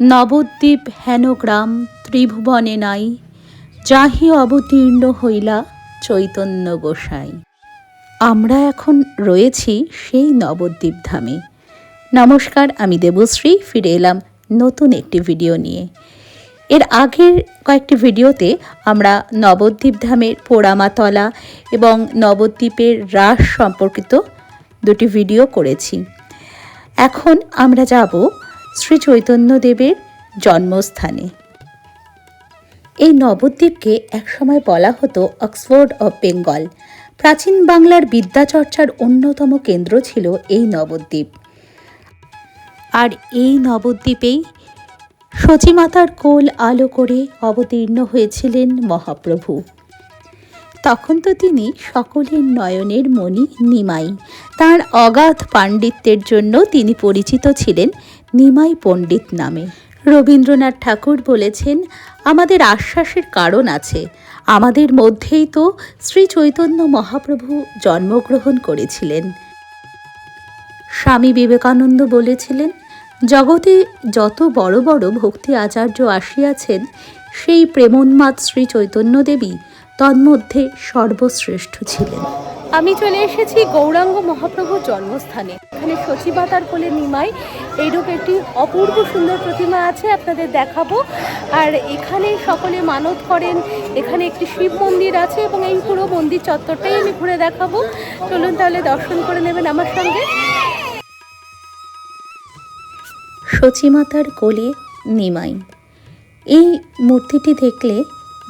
নবদ্বীপ হেনগ্রাম ত্রিভুবনে নাই, যাহি অবতীর্ণ হইলা চৈতন্য গোসাই। আমরা এখন রয়েছি সেই নবদ্বীপ ধামে। নমস্কার, আমি দেবশ্রী, ফিরে এলাম নতুন একটি ভিডিও নিয়ে। এর আগের কয়েকটি ভিডিওতে আমরা নবদ্বীপ ধামের পোড়ামাতলা এবং নবদ্বীপের রাস সম্পর্কিত দুটি ভিডিও করেছি। এখন আমরা যাব শ্রী চৈতন্যদেবের জন্মস্থানে। এই নবদ্বীপকে একসময় বলা হতো অক্সফোর্ড অফ বেঙ্গল। প্রাচীন বাংলার বিদ্যাচর্চার অন্যতম কেন্দ্র ছিল এই নবদ্বীপ। আর এই নবদ্বীপেই সচিমাতার কোল আলো করে অবতীর্ণ হয়েছিলেন মহাপ্রভু। তখন তো তিনি সকলের নয়নের মণি নিমাই। তার অগাধ পাণ্ডিত্যের জন্য তিনি পরিচিত ছিলেন নিমাই পণ্ডিত নামে। রবীন্দ্রনাথ ঠাকুর বলেছেন, আমাদের আশ্বাসের কারণ আছে। আমাদের মধ্যেই তো শ্রী চৈতন্য মহাপ্রভু জন্মগ্রহণ করেছিলেন। স্বামী বিবেকানন্দ বলেছিলেন, জগতে যত বড় বড় ভক্তি আচার্য আসিয়াছেন, সেই প্রেমোন্মাদ শ্রী চৈতন্যদেবী তন্মধ্যে সর্বশ্রেষ্ঠ ছিলেন। আমি চলে এসেছি গৌরাঙ্গ মহাপ্রভুর জন্মস্থানে। এখানে সচিবাতার কোলে নিমাই এইরূপ একটি অপূর্ব সুন্দর প্রতিমা আছে আপনাদের দেখাবো। আর এখানে সকলে মানত করেন এখানে একটি শিব মন্দির আছে এবং এই পুরো মন্দির চত্বরটাই আমি ঘুরে দেখাবো। চলুন তাহলে দর্শন করে নেবেন আমার সঙ্গে। সচিমাতার কোলে নিমাই। এই মূর্তিটি দেখলে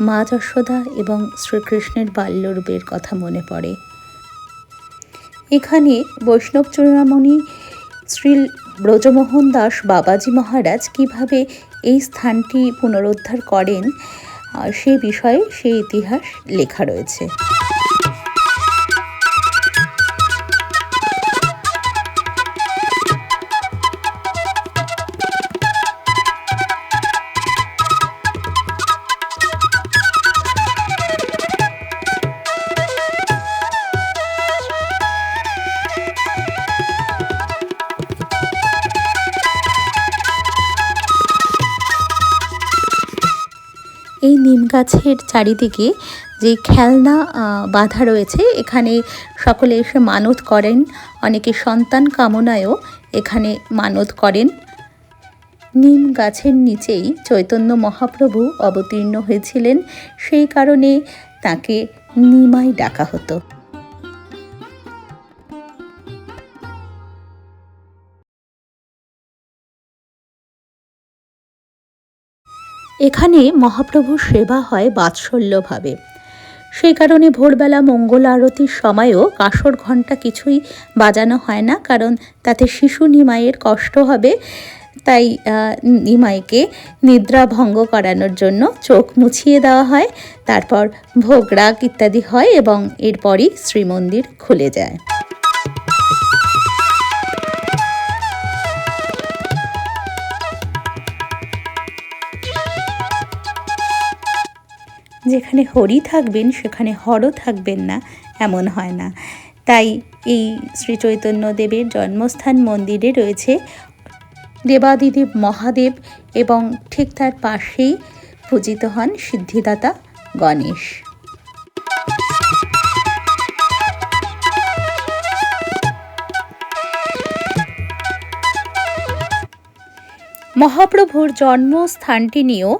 মা যশোদা এবং শ্রীকৃষ্ণের বাল্যরূপের কথা মনে পড়ে। এখানে বৈষ্ণব চূড়ামণি শ্রী ব্রজমোহন দাস বাবাজি মহারাজ কীভাবে এই স্থানটি পুনরুদ্ধার করেন সে বিষয়ে সেই ইতিহাস লেখা রয়েছে। এই নিম গাছের চারিদিকে যে খেলনা বাধা রয়েছে, এখানে সকলে এসে মানত করেন। অনেকে সন্তান কামনায়ও এখানে মানত করেন। নিম গাছের নিচেই চৈতন্য মহাপ্রভু অবতীর্ণ হয়েছিলেন। সেই কারণে তাকে নিমাই ডাকা হতো। এখানে মহাপ্রভুর সেবা হয় বাৎসল্যভাবে। সেই কারণে ভোরবেলা মঙ্গল আরতির সময়ও কাসর ঘণ্টা কিছুই বাজানো হয় না, কারণ তাতে শিশু নিমাইয়ের কষ্ট হবে। তাই নিমাইকে নিদ্রা ভঙ্গ করানোর জন্য চোখ মুছিয়ে দেওয়া হয়, তারপর ভোগরাগ ইত্যাদি হয় এবং এরপরই শ্রীমন্দির খুলে যায়। যেখানে হরি থাকবেন, সেখানে হরও থাকবেন না, এমন হয় না। তাই এই শ্রী চৈতন্যদেবের জন্মস্থান মন্দিরে রয়েছে দেবাদিদেব মহাদেব এবং ঠিক তার পাশেই পূজিত হন সিদ্ধিদাতা গণেশ। মহাপ্রভুর জন্মস্থানটি নিয়েও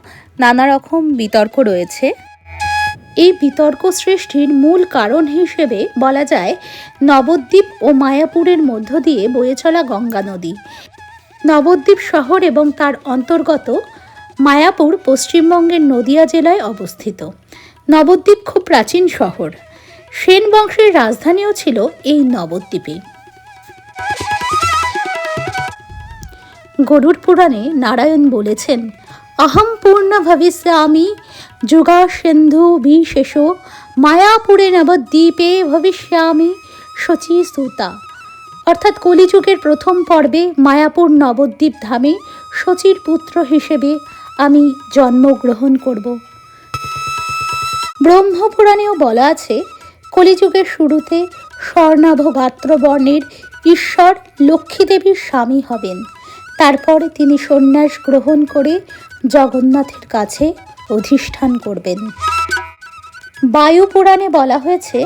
নানা রকম বিতর্ক রয়েছে। এই বিতর্ক সৃষ্টির মূল কারণ হিসেবে বলা যায় নবদ্বীপ ও মায়াপুরের মধ্য দিয়ে বয়ে চলা গঙ্গা নদী। নবদ্বীপ শহর এবং তার অন্তর্গত মায়াপুর পশ্চিমবঙ্গের নদিয়া জেলায় অবস্থিত। নবদ্বীপ খুব প্রাচীন শহর। সেন বংশের রাজধানীও ছিল এই নবদ্বীপে। গরুর পুরাণে নারায়ণ বলেছেন, অহম পূর্ণ ভবিষ্যামি যুগা সিন্ধু বিশেষ, মায়াপুরে নবদ্বীপে ভবিষ্যামি, শচী সুতা অর্থাৎ কলিযুগের প্রথম পর্বে মায়াপুর নবদ্বীপ ধামে শচীর পুত্র হিসেবে আমি জন্মগ্রহণ করব। ব্রহ্মপুরাণেও বলা আছে, কলিযুগের শুরুতে স্বর্ণাভ গাত্রবর্ণের ঈশ্বর লক্ষ্মীদেবীর স্বামী হবেন। তারপরে তিনি সন্ন্যাস গ্রহণ করে জগন্নাথের কাছে অধিষ্ঠান করবেন। বায়ু পুরাণে বলা হয়েছে,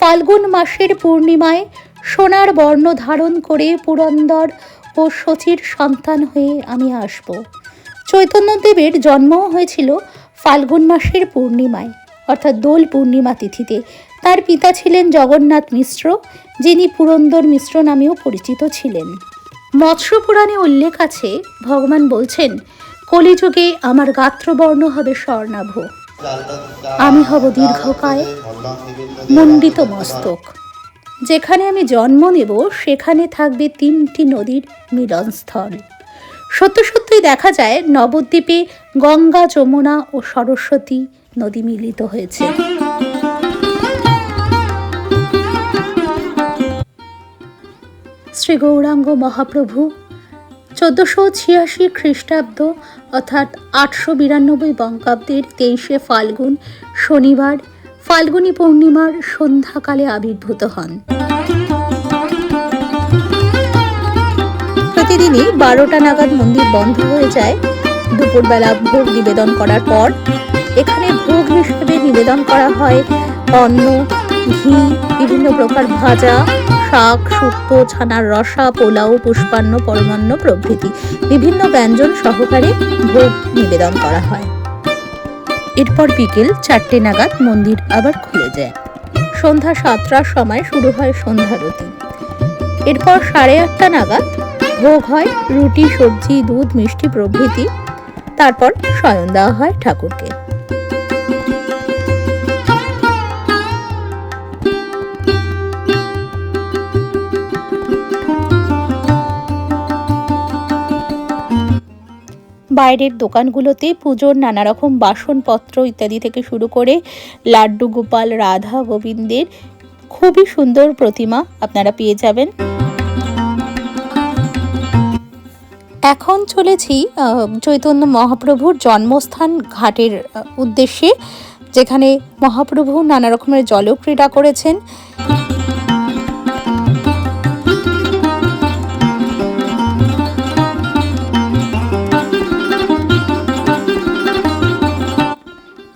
ফাল্গুন মাসের পূর্ণিমায় সোনার বর্ণ ধারণ করে পুরন্দর ও শচীর সন্তান হয়ে আমি আসব। চৈতন্যদেবের জন্মও হয়েছিল ফাল্গুন মাসের পূর্ণিমায়, অর্থাৎ দোল পূর্ণিমা তিথিতে। তার পিতা ছিলেন জগন্নাথ মিশ্র, যিনি পুরন্দর মিশ্র নামেও পরিচিত ছিলেন। মৎস্য পুরাণে উল্লেখ আছে, ভগবান বলছেন কলিযুগে আমার গাত্রবর্ণ হবে স্বর্ণাভ। আমি হব দীর্ঘকায় মণ্ডিত মস্তক। যেখানে আমি জন্ম নেব, সেখানে থাকবে তিনটি নদীর মিলনস্থল। সত্য সত্যই দেখা যায়, নবদ্বীপে গঙ্গা, যমুনা ও সরস্বতী নদী মিলিত হয়েছে। শ্রী গৌরাঙ্গ মহাপ্রভু চোদ্দোশো ছিয়াশি খ্রিস্টাব্দ অর্থাৎ আটশো বিরানব্বই বঙ্গাব্দের তেইশে ফাল্গুন শনিবার ফাল্গুনী পূর্ণিমার সন্ধ্যাকালে আবির্ভূত হন। প্রতিদিনই বারোটা নাগাদ মন্দির বন্ধ হয়ে যায়। দুপুরবেলা ভোগ নিবেদন করার পর এখানে ভোগ হিসেবে নিবেদন করা হয় অন্ন ঘি, বিভিন্ন প্রকার ভাজা, শাক, শুক্তো, ছানার রসা, পোলাও, পুষ্পান্ন, পরমান্ন প্রভৃতি। বিভিন্ন ব্যঞ্জন সহকারে ভোগ নিবেদন করা হয়। এরপর বিকেল চারটে নাগাদ মন্দির আবার খুলে যায়। সন্ধ্যা সাতটার সময় শুরু হয় সন্ধ্যারতি এরপর সাড়ে আটটা নাগাদ ভোগ হয় রুটি, সবজি, দুধ, মিষ্টি প্রভৃতি। তারপর শয়ন দেওয়া হয় ঠাকুরকে। বাইরের দোকানগুলোতে পুজোর নানা রকম বাসনপত্র ইত্যাদি থেকে শুরু করে লাড্ডু গোপাল, রাধা গোবিন্দের খুবই সুন্দর প্রতিমা আপনারা পেয়ে যাবেন। এখন চলেছি চৈতন্য মহাপ্রভুর জন্মস্থান ঘাটের উদ্দেশ্যে, যেখানে মহাপ্রভু নানা রকমের জলক্রীড়া করেছেন।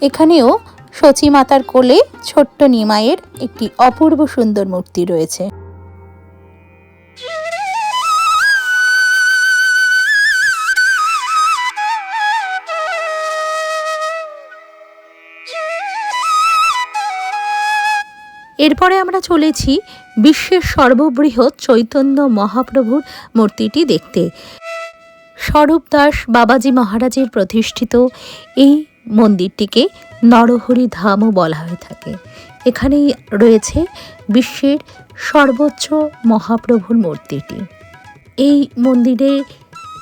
এখানেও সচী মাতার কোলে ছোট্ট নিমাইয়ের একটি অপূর্ব সুন্দর মূর্তি রয়েছে। এরপরে আমরা চলেছি বিশ্বের সর্ববৃহৎ চৈতন্য মহাপ্রভুর মূর্তিটি দেখতে। স্বরূপ দাস বাবাজি মহারাজের প্রতিষ্ঠিত এই মন্দিরটিকে নরহরি ধামও বলা হয়ে থাকে। এখানেই রয়েছে বিশ্বের সর্বোচ্চ মহাপ্রভুর মূর্তিটি। এই মন্দিরে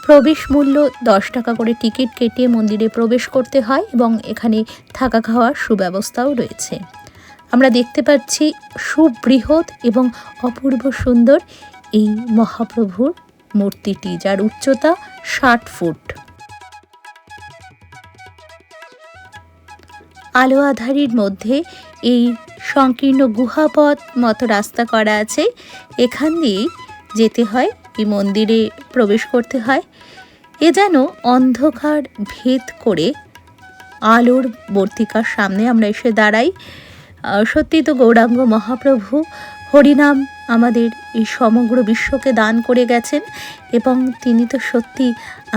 প্রবেশ মূল্য দশ টাকা করে টিকিট কেটে মন্দিরে প্রবেশ করতে হয় এবং এখানে থাকা খাওয়ার সুব্যবস্থাও রয়েছে। আমরা দেখতে পাচ্ছি সুবৃহৎ এবং অপূর্ব সুন্দর এই মহাপ্রভুর মূর্তিটি, যার উচ্চতা ষাট ফুট। আলো আধারির মধ্যে এই সংকীর্ণ গুহাপথ মতো রাস্তা করা আছে। এখান দিয়েই যেতে হয়, এই মন্দিরে প্রবেশ করতে হয়। এ যেন অন্ধকার ভেদ করে আলোর বর্তিকার সামনে আমরা এসে দাঁড়াই। সত্যি তো গৌরাঙ্গ মহাপ্রভু হরিনাম আমাদের এই সমগ্র বিশ্বকে দান করে গেছেন এবং তিনি তো সত্যি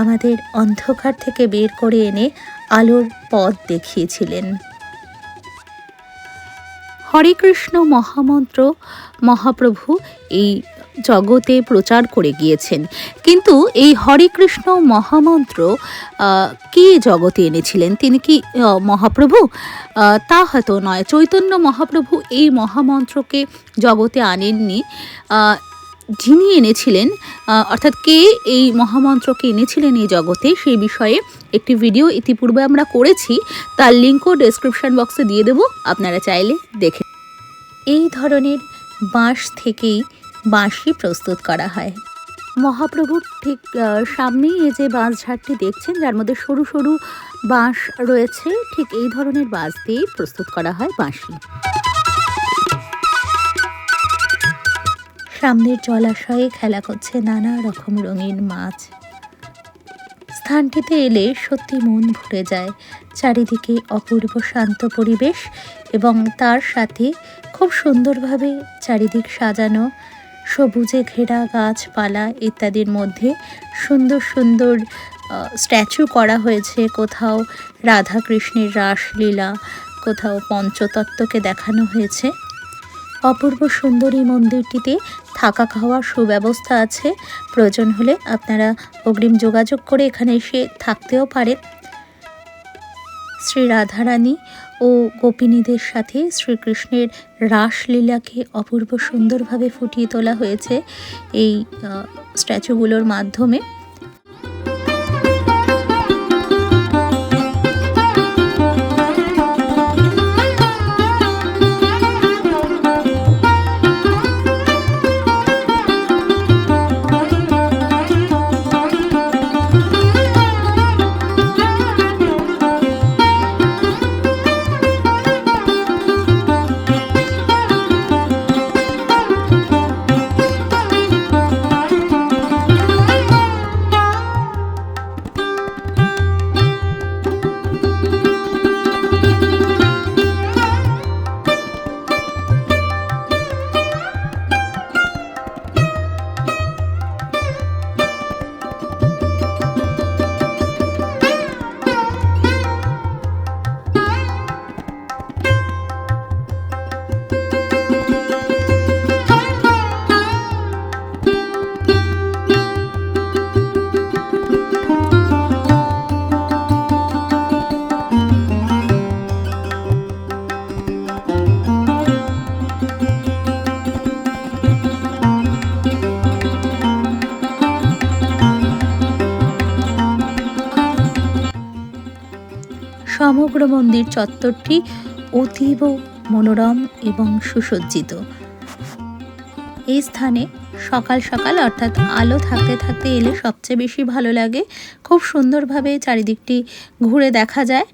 আমাদের অন্ধকার থেকে বের করে এনে আলোর পথ দেখিয়েছিলেন। হরে কৃষ্ণ মহামন্ত্র, মহাপ্রভু এই জগতে প্রচার করে গিয়েছেন। কিন্তু এই হরে কৃষ্ণ মহামন্ত্র কে জগতে এনেছিলেন? তিনি কি মহাপ্রভু? তা হয়তো নয়। চৈতন্য মহাপ্রভু এই মহামন্ত্রকে জগতে আনেননি। যিনি এনেছিলেন অর্থাৎ কে এই মহামন্ত্রকে এনেছিলেন এই জগতে, সেই বিষয়ে একটি ভিডিও ইতিপূর্বে আমরা করেছি। তার লিঙ্কও ডেসক্রিপশন বক্সে দিয়ে দেবো, আপনারা চাইলে দেখে এই ধরনের বাঁশ থেকেই বাঁশই প্রস্তুত করা হয়। মহাপ্রভুর ঠিক সামনেই এই যে বাঁশ ঝাড়টি দেখছেন, যার মধ্যে সরু সরু বাঁশ রয়েছে, ঠিক এই ধরনের বাঁশ দিয়েই প্রস্তুত করা হয় বাঁশি সামনের জলাশয়ে খেলা করছে নানা রকম রঙিন মাছ। স্থানটিতে এলে সত্যি মন ভরে যায়। চারিদিকে অপূর্ব শান্ত পরিবেশ এবং তার সাথে খুব সুন্দরভাবে চারিদিক সাজানো, সবুজে ঘেরা গাছপালা ইত্যাদির মধ্যে সুন্দর সুন্দর স্ট্যাচু করা হয়েছে। কোথাও রাধাকৃষ্ণের রাসলীলা, কোথাও পঞ্চতত্ত্বকে দেখানো হয়েছে। অপূর্ব সুন্দর এই মন্দিরটিতে থাকা খাওয়ার সুব্যবস্থা আছে। প্রয়োজন হলে আপনারা অগ্রিম যোগাযোগ করে এখানে এসে থাকতেও পারেন। শ্রী রাধারানী ও গোপিনীদের সাথে শ্রীকৃষ্ণের রাসলীলাকে অপূর্ব সুন্দরভাবে ফুটিয়ে তোলা হয়েছে এই স্ট্যাচুগুলোর মাধ্যমে। সমগ্র মন্দির চত্বরটি অতীব মনোরম এবং সুসজ্জিত। এই স্থানে সকাল সকাল অর্থাৎ আলো থাকতে থাকতে এলে সবচেয়ে বেশি ভালো লাগে। খুব সুন্দরভাবে চারিদিকটি ঘুরে দেখা যায়।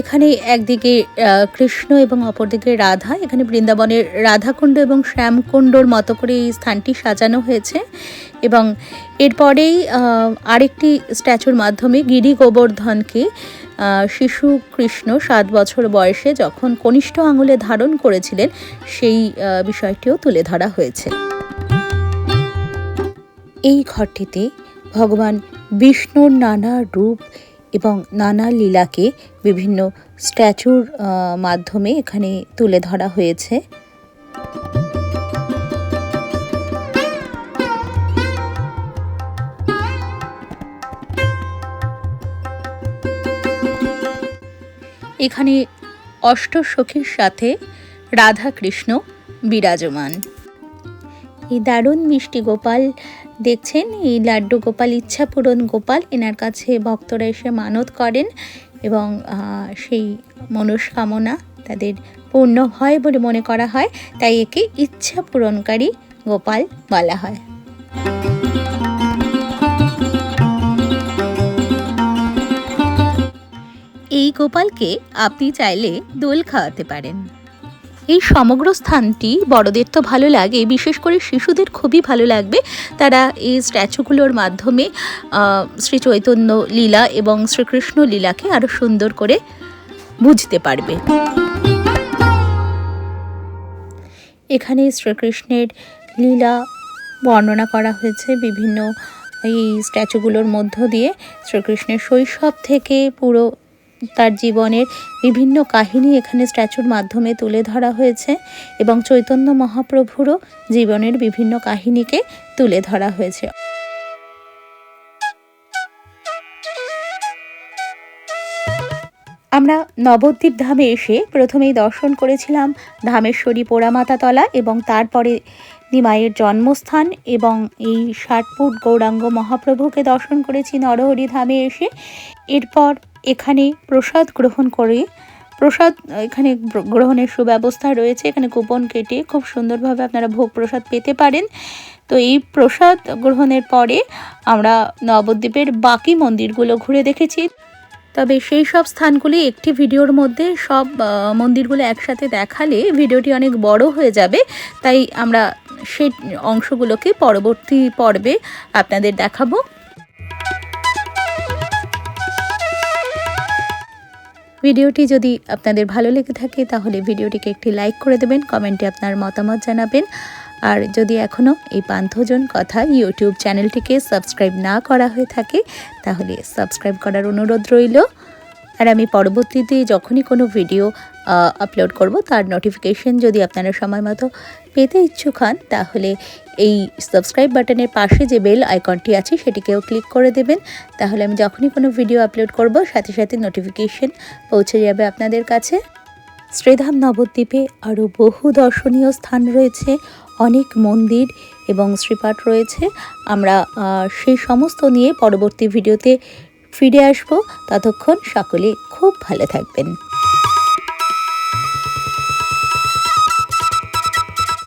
এখানে একদিকে কৃষ্ণ এবং অপরদিকে রাধা। এখানে বৃন্দাবনের রাধাকুণ্ড এবং শ্যামকুণ্ডর মতো করে এই স্থানটি সাজানো হয়েছে। এবং এরপরেই আরেকটি স্ট্যাচুর মাধ্যমে গিরি গোবর্ধনকে শিশু কৃষ্ণ সাত বছর বয়সে যখন কনিষ্ঠ আঙুলে ধারণ করেছিলেন, সেই বিষয়টিও তুলে ধরা হয়েছে। এই ঘরটিতে ভগবান বিষ্ণুর নানা রূপ এবং নানা লীলাকে বিভিন্ন স্ট্যাচুর মাধ্যমে এখানে তুলে ধরা হয়েছে। এখানে অষ্টসখীর সাথে রাধা কৃষ্ণ বিরাজমান। এই দারুণ মিষ্টি গোপাল দেখছেন এই লাড্ডু গোপাল ইচ্ছা পূরণ গোপাল। এনার কাছে ভক্তরা এসে মানত করেন এবং সেই মনস্কামনা তাদের পূর্ণ হয় বলে মনে করা হয়। তাই একে ইচ্ছা পূরণকারী গোপাল বলা হয়। এই গোপালকে আপনি চাইলে দোল খাওয়াতে পারেন। এই সমগ্র স্থানটি বড়দের তো ভালো লাগে, বিশেষ করে শিশুদের খুবই ভালো লাগবে। তারা এই স্ট্যাচুগুলোর মাধ্যমে শ্রী চৈতন্য লীলা এবং শ্রীকৃষ্ণ লীলাকে আরও সুন্দর করে বুঝতে পারবে। এখানে শ্রীকৃষ্ণের লীলা বর্ণনা করা হয়েছে বিভিন্ন এই স্ট্যাচুগুলোর মধ্য দিয়ে। শ্রীকৃষ্ণের শৈশব থেকে পুরো তার জীবনের বিভিন্ন কাহিনী এখানে স্ট্যাচুর মাধ্যমে তুলে ধরা হয়েছে এবং চৈতন্য মহাপ্রভুরও জীবনের বিভিন্ন কাহিনীকে তুলে ধরা হয়েছে। আমরা নবদ্বীপ ধামে এসে প্রথমেই দর্শন করেছিলাম ধামেশ্বরী পোড়ামাতাতলা এবং তারপরে নিমাইয়ের জন্মস্থান এবং এই ষাটপুট গৌরাঙ্গ মহাপ্রভুকে দর্শন করেছি নরহরি ধামে এসে। এরপর এখানে প্রসাদ গ্রহণ করে। প্রসাদ, এখানে গ্রহণের সুব্যবস্থা রয়েছে। এখানে কুপন কেটে খুব সুন্দরভাবে আপনারা ভোগ প্রসাদ পেতে পারেন। তো এই প্রসাদ গ্রহণের পরে আমরা নবদ্বীপের বাকি মন্দিরগুলো ঘুরে দেখেছি। তবে সেই সব স্থানগুলি একটি ভিডিওর মধ্যে সব মন্দিরগুলো একসাথে দেখালে ভিডিওটি অনেক বড় হয়ে যাবে। তাই আমরা সেই অংশগুলোকে পরবর্তী পর্বে আপনাদের দেখাবো। ভিডিওটি যদি আপনাদের ভালো লেগে থাকে, তাহলে ভিডিওটিকে একটি লাইক করে দেবেন, কমেন্টে আপনার মতামত জানাবেন। আর যদি এখনও এই পান্থজন কথা ইউটিউব চ্যানেলটিকে সাবস্ক্রাইব না করা হয়ে থাকে, তাহলে সাবস্ক্রাইব করার অনুরোধ রইল। আর আমি পরবর্তীতে যখনই কোনো ভিডিও আপলোড করব, তার নোটিফিকেশন যদি আপনারা সময় মতো পেতে ইচ্ছুক হন, তাহলে এই সাবস্ক্রাইব বাটনের পাশে যে বেল আইকনটি আছে, সেটিকেও ক্লিক করে দেবেন। তাহলে আমি যখনই কোনো ভিডিও আপলোড করব, সাথে সাথে নোটিফিকেশন পৌঁছে যাবে আপনাদের কাছে। শ্রীধাম নবদ্বীপে আরও বহু দর্শনীয় স্থান রয়েছে, অনেক মন্দির এবং শ্রীপাঠ রয়েছে। আমরা সেই সমস্ত নিয়ে পরবর্তী ভিডিওতে ফিরে আসব। ততক্ষণ সকলে খুব ভালো থাকবেন।